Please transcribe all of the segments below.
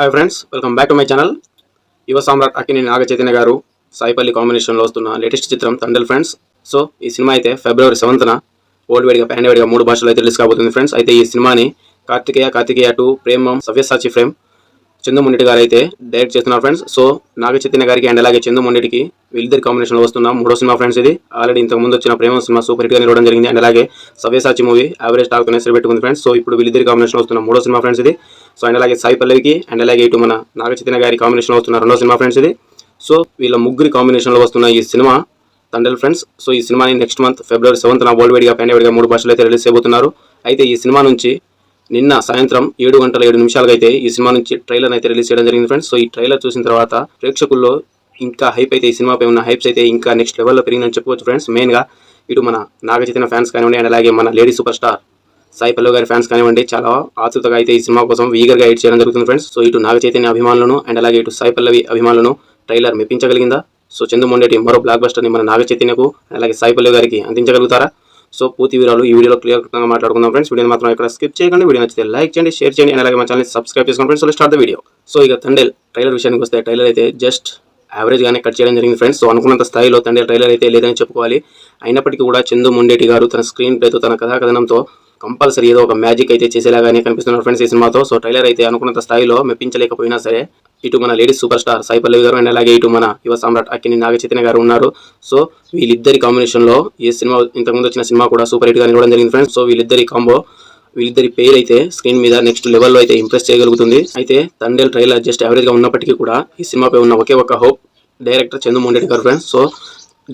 Hi friends welcome back to my channel Yuva Samrat Akkineni Naga Chaitanya గారు సాయిపల్లి కాంబినేషన్లో వస్తున్న latest చిత్రం తండల్ ఫ్రెండ్స్ సో ఈ సినిమా అయితే ఫిబ్రవరి సెవెంత్న ఓల్డ్ వేడిగా ప్యాండ్ వేడిగా మూడు భాషలు అయితే రిలీజ్ కాబోతుంది ఫ్రెండ్స్ అయితే ఈ సినిమాని కార్తికేయ కార్తికేయ టూ ప్రేమం సవ్యసాచి ఫ్రేమ్ చందుముండిటి గారు అయితే డైరెక్ట్ చేస్తున్నారు ఫ్రెండ్స్ సో నాగ చైతన్య గారికి అండ్ అలాగే చందుముండిటికి వీళ్ళిద్దరి కాంబినేషన్లో వస్తున్న మూడో సినిమా ఫ్రెండ్స్ ఇది. ఆల్రెడీ ఇంతకు ముందు వచ్చిన ప్రేమ సినిమా సూపర్ హిట్గా నిలవడం జరిగింది. అండ్ అలాగే సవ్యసాచి మూవీ యావరేజ్ టాక్ అనేసి పెట్టుకుంది ఫ్రెండ్స్ సో ఇప్పుడు వీళ్ళిద్దరి కాంబినేషన్ వస్తున్న మూడో సినిమా ఫ్రెండ్స్ ఇది. సో అండ్ అలాగే సాయి పల్లవికి అండ్ అలాగే ఇటు మన నాగచైతన్య గారి కాంబినేషన్లో వస్తున్న రెండో సినిమా ఫ్రెండ్స్ ఇది. సో వీళ్ళ ముగ్గురి కాంబినేషన్లో వస్తున్న ఈ సినిమా తండల్ ఫ్రెండ్స్ సో ఈ సినిమాని నెక్స్ట్ మంత్ ఫిబ్రవరి సెవెంత్ నా వరల్డ్ వైడ్గా ప్యాన్ వైడ్గా మూడు భాషలు అయితే రిలీజ్ చేయబోతున్నారు. అయితే ఈ సినిమా నుంచి నిన్న సాయంత్రం ఏడు గంటల ఏడు నిమిషాలకు అయితే ఈ సినిమా నుంచి ట్రైలర్ అయితే రిలీజ్ చేయడం జరిగింది ఫ్రెండ్స్ సో ఈ ట్రైలర్ చూసిన తర్వాత ప్రేక్షకుల్లో ఇంకా హైప్ అయితే ఈ సినిమాపై ఉన్న హైప్స్ అయితే ఇంకా నెక్స్ట్ లెవెల్లో పెరిగిందని చెప్పుకోవచ్చు ఫ్రెండ్స్ మెయిన్గా ఇటు మన నాగచైతన్య ఫ్యాన్స్ కానివ్వండి అండ్ అలాగే మన lady super star Sai Pallavi గారి ఫ్యాన్స్ కానివ్వండి చాలా ఆతృతగా అయితే ఈ సినిమా కోసం ఈగర్గా ఎయిట్ చేయడం జరుగుతుంది ఫ్రెండ్స్ సో ఇటు నాగ చైతన్య అభిమానులను అండ్ అలాగే ఇటు సాయి పల్లవి అభిమానులను ట్రైలర్ మెప్పించగలిగిందా? సో చందుమొండేటి మరో బ్లాక్ బస్టర్ని మన నాగ చైతన్యకు అలాగే సాయి పల్లవి గారికి అందించగలుగుతారా? సో పూర్తి వివరాలు ఈ వీడియోలో క్లియర్గా మాట్లాడుకుందాం ఫ్రెండ్స్ వీడియోని మాత్రం ఇక్కడ స్కిప్ చేయకండి. వీడియో నచ్చితే లైక్ చేయండి షేర్ చేయండి అలాగే మా ఛానల్ సబ్స్క్రైబ్ చేసుకోండి friends so start the video so ఇక తండేల్ ట్రైలర్ విషయానికి వస్తే ట్రైలర్ అయితే జస్ట్ యావరేజ్గానే కట్ చేయడం జరిగింది ఫ్రెండ్స్ సో అనుకున్నంత స్థాయిలో తండ్రి ట్రైలర్ అయితే లేదని చెప్పుకోవాలి. అయినప్పటికీ కూడా చందు ముండేటి గారు తన స్క్రీన్ ప్లేతో తన కథాకథనంతో కంపల్సరీ ఏదో ఒక మ్యాజిక్ అయితే చేసేలాగానే కనిపిస్తున్నారు ఫ్రెండ్స్ ఈ సినిమాతో. సో ట్రైలర్ అయితే అనుకున్నంత స్థాయిలో మెప్పించలేకపోయినా సరే ఇటు మన ladies super star Sai Pallavi గారు అండ్ అలాగే ఇటు మన యువ సమ్రాట్ అక్కిని నాగచైతన్య గారు ఉన్నారు. సో వీళ్ళిద్దరి కాంబినేషన్లో ఈ సినిమా ఇంతకుముందు వచ్చిన సినిమా కూడా సూపర్ హిట్గా నిలవడం జరిగింది ఫ్రెండ్స్. సో వీళ్ళిద్దరి కాంబో వీళ్ళిద్దరి పేరు అయితే స్క్రీన్ మీద నెక్స్ట్ లెవెల్లో అయితే ఇంప్రెస్ చేయగలుగుతుంది. అయితే తండేల్ ట్రైలర్ జస్ట్ యావరేజ్గా ఉన్నప్పటికీ కూడా ఈ సినిమాపై ఉన్న ఒకే ఒక హోప్ డైరెక్టర్ చందుమోహన్ రెడ్డి గారు ఫ్రెండ్స్. సో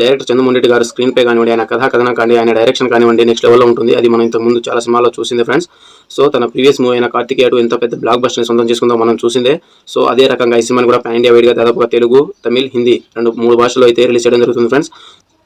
డైరెక్టర్ చంద్రమోహన్ గారు స్క్రీన్ పే కానివ్వండి ఆయన కథా కథనం కానీ ఆయన డైరెక్షన్ కానివ్వండి నెక్స్ట్ లెవెల్లో ఉంటుంది. అది మనం ఇంతకు ముందు చాలా సినిమాలో చూసింది ఫ్రెండ్స్ సో తన ప్రీవియస్ మూవీ అయిన కార్తికేయ టూ ఎంత పెద్ద బ్లాక్ బస్టర్ని సొంతం చేసుకుందో మనం చూసిందే. సో అదే రకంగా ఈ సినిమాని కూడా పాన్ ఇండియా వైడ్గా దాదాపుగా తెలుగు తమిళ్ హిందీ రెండు మూడు భాషల్లో అయితే రిలీజ్ చేయడం జరుగుతుంది ఫ్రెండ్స్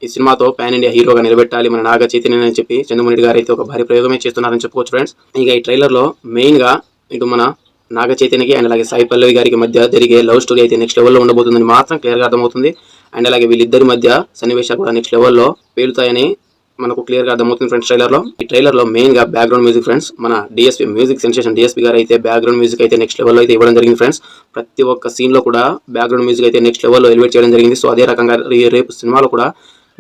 ఈ సినిమాతో పాన్ ఇండియా హీరోగా నిలబెట్టాలి మన నాగ చైతన్య అని చెప్పి చంద్రమోహన్ గారు అయితే ఒక భారీ ప్రయోగమే చేస్తున్నారని చెప్పుకోవచ్చు ఫ్రెండ్స్ ఇక ఈ ట్రైలర్లో మెయిన్గా ఇటు మన నాగ చైతన్యకి అండ్ అలాగే సాయి పల్లవి గారికి మధ్య జరిగే లవ్ స్టోరీ అయితే నెక్స్ట్ లెవెల్లో ఉండబోతుందని మాత్రం క్లియర్గా అర్థమవుతుంది. అండ్ అలాగే వీళ్ళిద్దరి మధ్య సన్నివేశాలు కూడా నెక్స్ట్ లెవెల్లో పేలుతాయని మనకు క్లియర్గా అర్థమవుతుంది ఫ్రెండ్స్ ట్రైలర్లో. ఈ ట్రైలర్లో మెయిన్గా బ్యాక్గ్రౌండ్ మ్యూజిక్ ఫ్రెండ్స్ మన డిఎస్పీ మ్యూజిక్ సెన్సేషన్ డిఎస్పీ గారు అయితే బ్యాక్గ్రౌండ్ మ్యూజిక్ అయితే నెక్స్ట్ లెవెల్ అయితే ఇవ్వడం జరిగింది ఫ్రెండ్స్ ప్రతి ఒక్క సీన్లో కూడా బ్యాక్గ్రౌండ్ మ్యూజిక్ అయితే నెక్స్ట్ లెవెల్లో ఎలివేట్ చేయడం జరిగింది. సో అదే రకంగా రే- రేపు సినిమాలో కూడా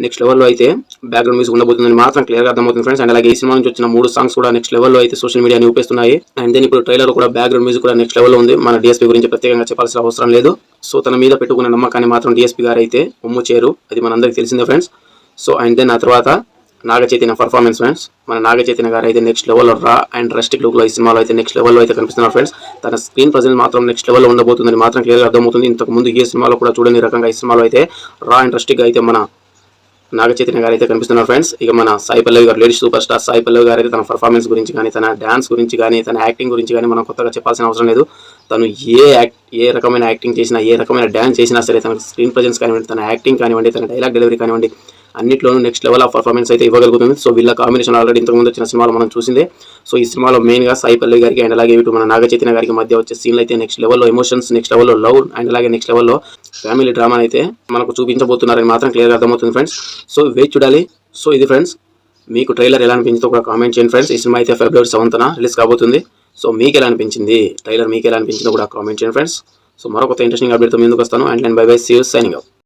నెక్స్ట్ లెవెల్లో అయితే బ్యాక్గ్రౌండ్ మ్యూజిక్ ఉండబోతుందని మాత్రం క్లియర్గా అర్థమవుతుంది ఫ్రెండ్స్ అండ్ అలాగే ఈ సినిమా నుంచి వచ్చిన మూడు సాంగ్స్ కూడా నెక్స్ట్ లెవెల్లో అయితే సోషల్ మీడియా ఊపేస్తున్నాయి అండ్ దెన్ ఇప్పుడు ట్రైలర్ కూడా బ్యాక్గ్రౌండ్ మ్యూజిక్ కూడా నెక్స్ట్ లెవెల్లో ఉంది. మన డిఎస్పీ గురించి ప్రత్యేకంగా చెప్పాల్సిన అవసరం లేదు. సో తన మీద పెట్టుకున్న నమ్మకాన్ని మాత్రం డిఎస్పీ గారు అయితే ఉమ్ము చేరు. అది మనందరికీ తెలిసిందే ఫ్రెండ్స్ సో అండ్ దెన్ ఆ తర్వాత నాగ చైతన్య పర్ఫార్మెన్స్ ఫ్రెండ్స్ మన నాగ చైతన్య గారు అయితే నెక్స్ట్ లెవెల్లో రా అండ్ రెస్టిక్ లుక్లో ఈ సినిమాలో అయితే నెక్స్ట్ లెవెల్లో అయితే కనిపిస్తున్నారు ఫ్రెండ్స్ తన స్క్రీన్ ప్రజెంట్ మాత్రం నెక్స్ట్ లెవెల్లో ఉండబోతుందని మాత్రం క్లియర్గా అర్థమవుతుంది. ఇంతకు ముందు ఏ సినిమాలో కూడా చూడని రకంగా ఈ సినిమాలో అయితే రా అండ్ రెస్టిక్గా అయితే మన నాగ చైతన్య గారు అయితే కనిపిస్తున్నారు ఫ్రెండ్స్. ఇక మన సాయి పల్లవి గారు lady super star Sai Pallavi గారు అయితే తన పర్ఫార్మెన్స్ గురించి కానీ తన డాన్స్ గురించి కానీ తన యాక్టింగ్ గురించి కానీ మనం కొత్తగా చెప్పాల్సిన అవసరం లేదు. తను ఏ యాక్ట్ ఏ రకమైన యాక్టింగ్ చేసినా ఏ రకమైన డాన్స్ చేసినా సరే తన స్క్రీన్ ప్రజెన్స్ కానివ్వండి తన యాక్టింగ్ కానివ్వండి తన డైలాగ్ డెలివరీ కానివ్వండి అన్నిట్లోనూ నెక్స్ట్ లెవెల్ ఆఫ్ పర్ఫార్మెన్స్ అయితే ఇవ్వగలుగుతుంది. సో వీళ్ళ కాంబినేషన్ ఆల్రెడీ ఇంతకుముందు వచ్చిన సినిమాలో మనం చూసిందే. సో ఈ సినిమాలో మెయిన్గా సాయి పల్లవి గారికి అండ్ అలాగే ఇటు మన నాగచైతన్య గారికి మధ్య వచ్చే సీన్లు అయితే నెక్స్ట్ లెవెల్లో ఎమోషన్స్ నెక్స్ట్ లెవెల్లో లవ్ అండ్ అలాగే నెక్స్ట్ లెవెల్లో ఫ్యామిలీ డ్రామా అయితే మనకు చూపించబోతున్నారని మాత్రం క్లియర్గా అర్థమవుతుంది ఫ్రెండ్స్ సో వెయిట్ చూడాలి. సో ఇది ఫ్రెండ్స్ మీకు ట్రైలర్ ఎలా అనిపించిందో కూడా కామెంట్ చేయండి ఫ్రెండ్స్ ఈ సినిమా అయితే ఫిబ్రవరి సెవెంత్న రిలీజ్ కాబోతుంది. సో మీకు ఎలా అనిపించింది ట్రైలర్ మీకు ఎలా అనిపించిందో కూడా కామెంట్ చేయండి ఫ్రెండ్స్ సో మరొక ఇంట్రెస్టింగ్ అప్డేట్తో ముందుకు వస్తాను. అండ్ నేను bye bye see signing up